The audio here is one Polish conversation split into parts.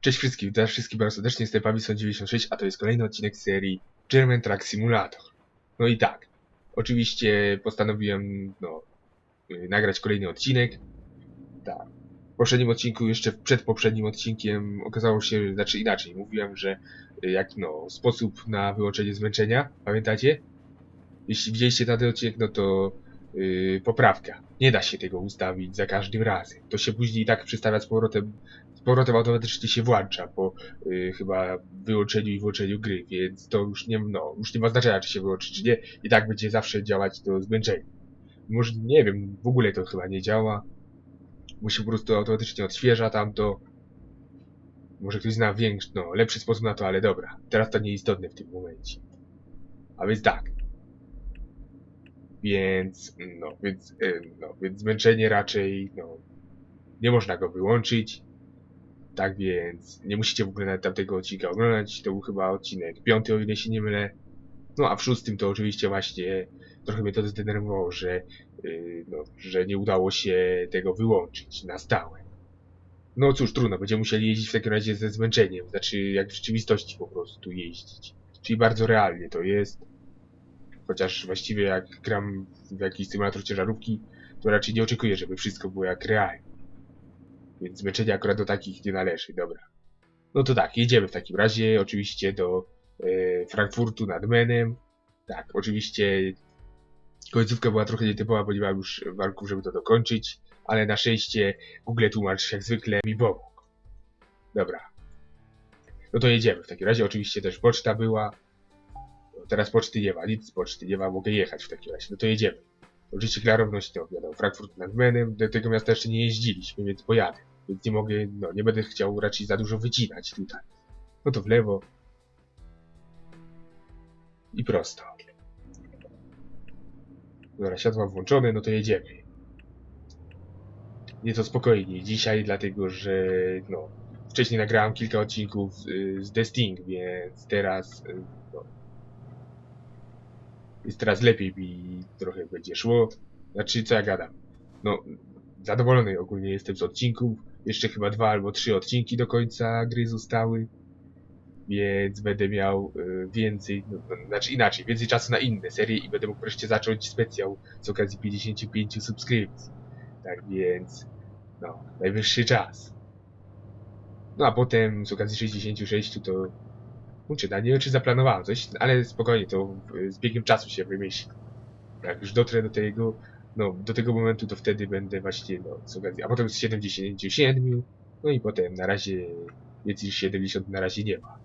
Cześć wszystkim, witam wszystkich bardzo serdecznie, jestem Pawison 96, a to jest kolejny odcinek serii German Truck Simulator. No i tak, oczywiście postanowiłem, no, y, nagrać kolejny odcinek. Tak. W poprzednim odcinku, jeszcze przed poprzednim odcinkiem okazało się, znaczy inaczej, mówiłem, że y, jak, no, sposób na wyłączenie zmęczenia, pamiętacie? Jeśli widzieliście ten odcinek, no to yy, poprawka. Nie da się tego ustawić za każdym razem. To się później i tak przystawia z powrotem z powrotem automatycznie się włącza po y, chyba wyłączeniu i włączeniu gry, więc to już nie, no, już nie ma znaczenia, czy się wyłączy, czy nie. I tak będzie zawsze działać to zmęczenie. Może, nie wiem, w ogóle to chyba nie działa. Się po prostu automatycznie odświeża tamto. Może ktoś zna większy, no, lepszy sposób na to, ale dobra. Teraz to nieistotne w tym momencie. A więc tak. Więc, no, więc, y, no, więc zmęczenie raczej, no, nie można go wyłączyć. Tak więc nie musicie w ogóle nawet tamtego odcinka oglądać. To był chyba odcinek piąty, o ile się nie mylę. No a w szóstym to oczywiście właśnie trochę mnie to zdenerwowało, że, yy, no, że nie udało się tego wyłączyć na stałe. No cóż, trudno, będziemy musieli jeździć w takim razie ze zmęczeniem. Znaczy, jak w rzeczywistości po prostu jeździć. Czyli bardzo realnie to jest. Chociaż właściwie jak gram w jakiś symulator ciężarówki, to raczej nie oczekuję, żeby wszystko było jak realnie. Więc zmęczenie akurat do takich nie należy, dobra. No to tak, jedziemy w takim razie oczywiście do e, Frankfurtu nad Menem. Tak, oczywiście końcówka była trochę nietypowa, bo nie mam już warunków, żeby to dokończyć, ale na szczęście Google Tłumacz jak zwykle mi pomógł. Dobra. No to jedziemy w takim razie, oczywiście też poczta była. No, teraz poczty nie ma, nic z poczty nie ma, mogę jechać w takim razie, no to jedziemy. Oczywiście klarowność to wiadomo, Frankfurt nad Menem, do tego miasta jeszcze nie jeździliśmy, więc pojadę. Więc nie mogę, no nie będę chciał raczej za dużo wycinać tutaj. No to w lewo. I prosto. Dobra, światła włączone, no to jedziemy. Nieco spokojniej dzisiaj, dlatego że no, wcześniej nagrałem kilka odcinków z The Sting, więc teraz no, jest teraz lepiej mi trochę będzie szło. Znaczy, co ja gadam? No, zadowolony ogólnie jestem z odcinków. Jeszcze chyba dwa albo trzy odcinki do końca gry zostały. Więc będę miał y, więcej, no, no, znaczy inaczej, więcej czasu na inne serie i będę mógł wreszcie zacząć specjał z okazji 55 subskrypcji. Tak więc, no, najwyższy czas. No a potem z okazji 66 to uczyna, nie wiem czy zaplanowałem coś, ale spokojnie, to z biegiem czasu się wymyśli. Jak już dotrę do tego, no, do tego momentu, to wtedy będę właśnie, no, z okazji, a potem z 77, no i potem na razie więcej niż 70 na razie nie ma.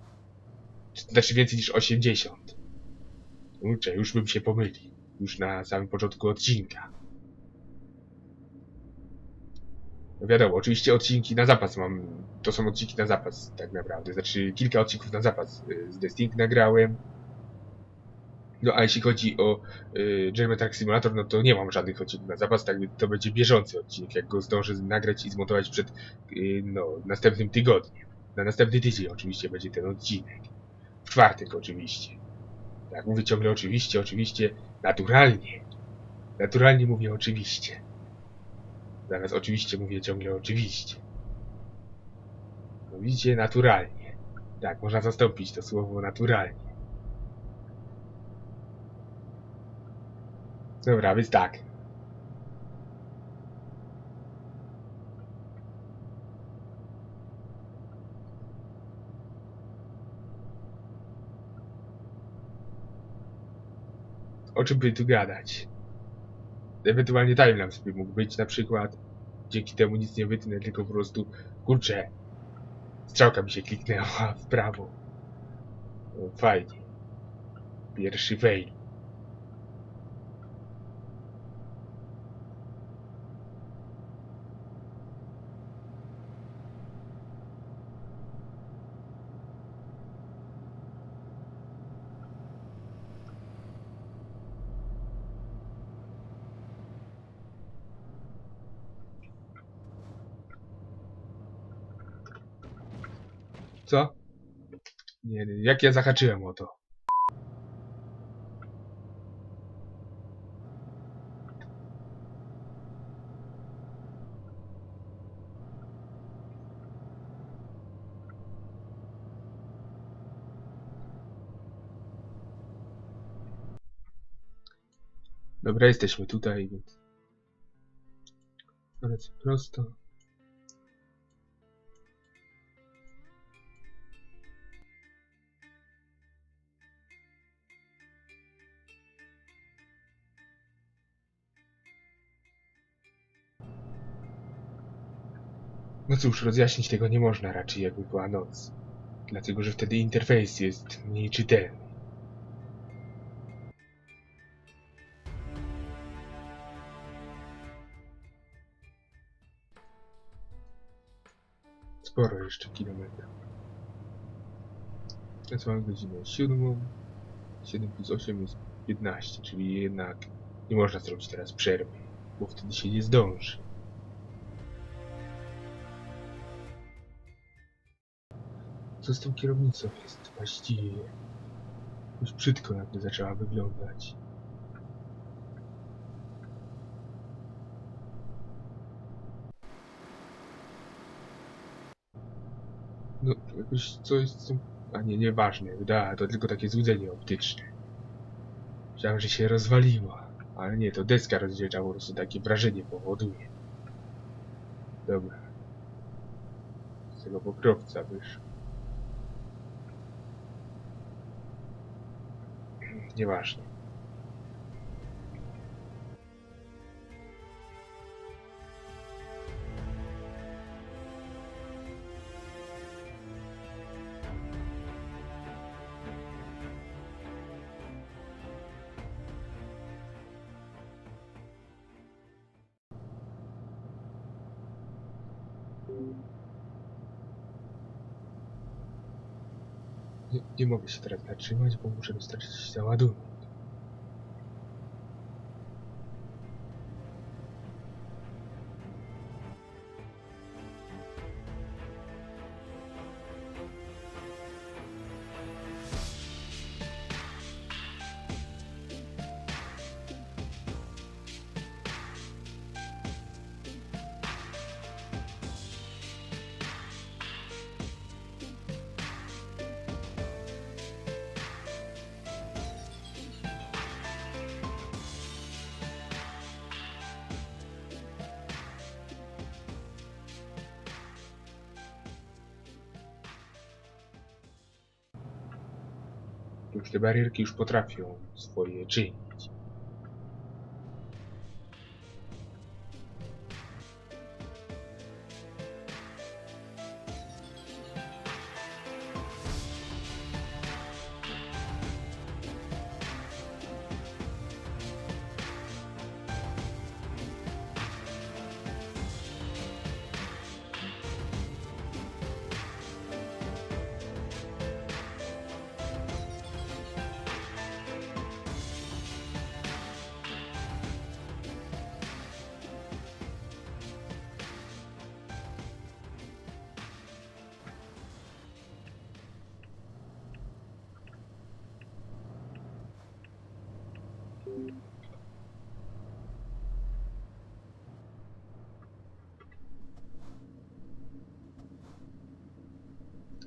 Znaczy więcej niż 80. Kurczę, już bym się pomylił. Już na samym początku odcinka. No wiadomo, oczywiście odcinki na zapas mam. To są odcinki na zapas, tak naprawdę. Znaczy kilka odcinków na zapas y, z The Sting nagrałem. No a jeśli chodzi o y, German Truck Simulator, no to nie mam żadnych odcinków na zapas, tak to będzie bieżący odcinek, jak go zdążę nagrać i zmontować przed y, no, następnym tygodniem. Na następny tydzień oczywiście będzie ten odcinek. W czwartek oczywiście. Tak, mówię ciągle oczywiście, oczywiście, naturalnie. Naturalnie mówię oczywiście. Zamiast oczywiście mówię ciągle oczywiście. No widzicie, naturalnie. Tak, można zastąpić to słowo naturalnie. Dobra, więc tak. O czym by tu gadać? Ewentualnie timelapse by mógł być na przykład. Dzięki temu nic nie wytnę, tylko po prostu... Kurczę. Strzałka mi się kliknęła w prawo. Fajnie. Pierwszy fail. Co? Nie, jak ja zahaczyłem o to. Dobra, jesteśmy tutaj, więc... Ale prosto. No cóż, rozjaśnić tego nie można raczej jakby była noc. Dlatego, że wtedy interfejs jest mniej czytelny. Sporo jeszcze kilometrów. Teraz mamy godzinę siódmą. 7 plus 8 jest 15, czyli jednak nie można zrobić teraz przerwy, bo wtedy się nie zdąży. Co z tą kierownicą jest właściwie? Już brzydko nagle zaczęła wyglądać. No, jakoś coś z tym... A nie, nieważne. Da, to tylko takie złudzenie optyczne. Myślałem, że się rozwaliła. Ale nie, to deska rozdzielcza po prostu takie wrażenie powoduje. Dobra. Z tego pokrowca wyszło. Nieważne. Nie, nie mogę się teraz zatrzymać, bo muszę dostarczyć Już te barierki już potrafią swoje czynić.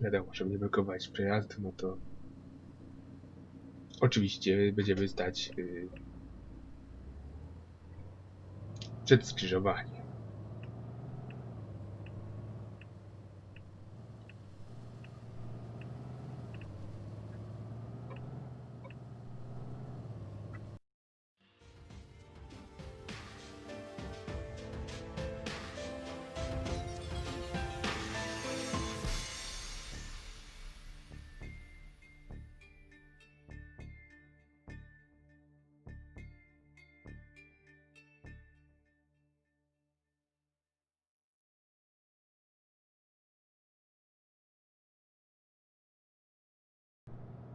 Wiadomo, żeby nie blokować przejazdu, no to oczywiście będziemy stać yy, przed skrzyżowaniem.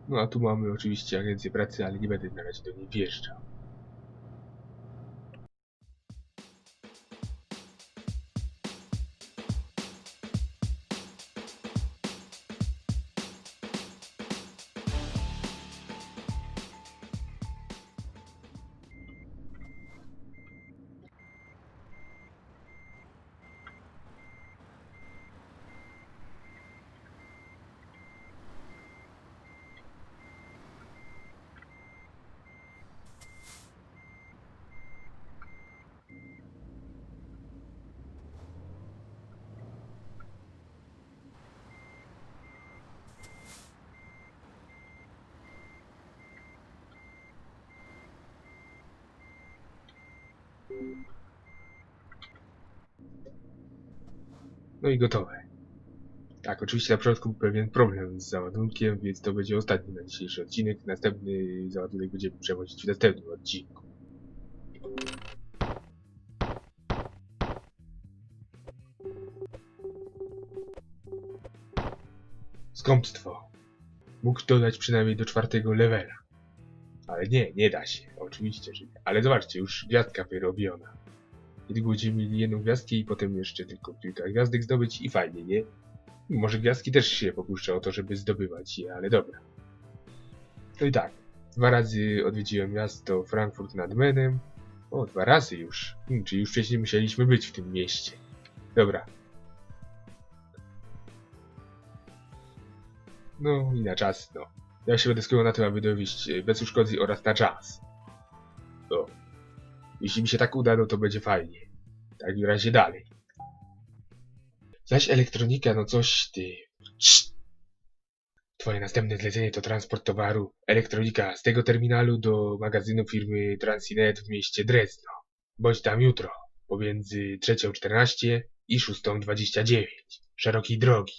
No a tu mamy oczywiście agencję pracy, ale nie będę na razie do niej wjeżdżał. No i gotowe. Tak, oczywiście na początku był pewien problem z załadunkiem, więc to będzie ostatni na dzisiejszy odcinek. Następny załadunek będziemy przewozić w następnym odcinku. Skąpstwo. Mógł dodać przynajmniej do czwartego levela. Ale nie, nie da się. Oczywiście, że nie. Ale zobaczcie, już gwiazdka wyrobiona. Niedługo będziemy mieli jedną gwiazdkę i potem jeszcze tylko kilka gwiazdek zdobyć i fajnie, nie? Może gwiazdki też się popuszczę o to, żeby zdobywać je, ale dobra. No i tak. Dwa razy odwiedziłem miasto Frankfurt nad Menem. O, dwa razy już. Hmm, czyli już wcześniej musieliśmy być w tym mieście. Dobra. No i na czas, no. Ja się będę skupiał na tym, aby dowieść e, bez uszkodzeń oraz na czas. No. Jeśli mi się tak uda, no to będzie fajnie. W takim razie dalej. Zaś elektronika, no coś ty. Twoje następne zlecenie to transport towaru. Elektronika z tego terminalu do magazynu firmy Transinet w mieście Drezno. Bądź tam jutro, pomiędzy 3.14 i 6.29. Szerokiej drogi.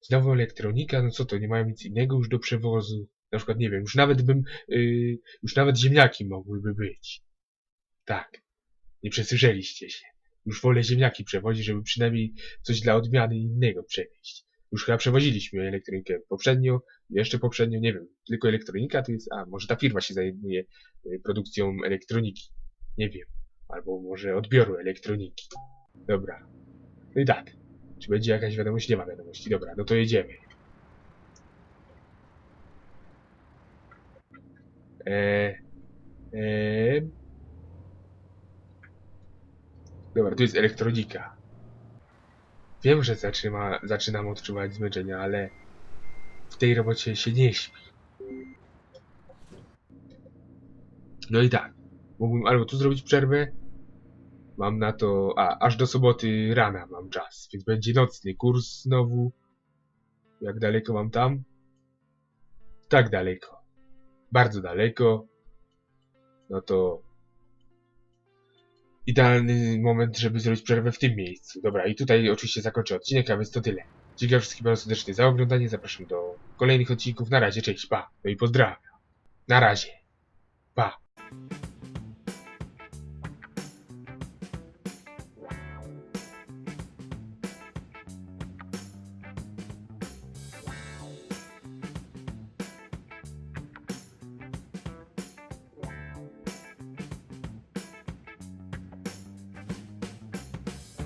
Znowu elektronika, no co to, nie mają nic innego już do przewozu. Na przykład, nie wiem, już nawet bym, yy, już nawet ziemniaki mogłyby być. Tak, nie przesłyszeliście się. Już wolę ziemniaki przewozić, żeby przynajmniej coś dla odmiany innego przewieźć. Już chyba przewoziliśmy elektronikę poprzednio, jeszcze poprzednio, nie wiem, tylko elektronika to jest, a może ta firma się zajmuje y, produkcją elektroniki. Nie wiem. Albo może odbioru elektroniki. Dobra. No i tak. Czy będzie jakaś wiadomość? Nie ma wiadomości. Dobra, no to jedziemy. Eee. Dobra, tu jest elektronika. Wiem, że zaczyna, zaczynam odczuwać zmęczenia, ale w tej robocie się nie śpi. No i tak. Mógłbym albo tu zrobić przerwę. Mam na to. A, aż do soboty rana mam czas, więc będzie nocny kurs znowu. Jak daleko mam tam? Tak daleko. Bardzo daleko. No to. Idealny moment, żeby zrobić przerwę w tym miejscu. Dobra, i tutaj oczywiście zakończę odcinek, a więc to tyle. Dziękuję wszystkim bardzo serdecznie za oglądanie. Zapraszam do kolejnych odcinków. Na razie, cześć, pa. No i pozdrawiam. Na razie. Pa.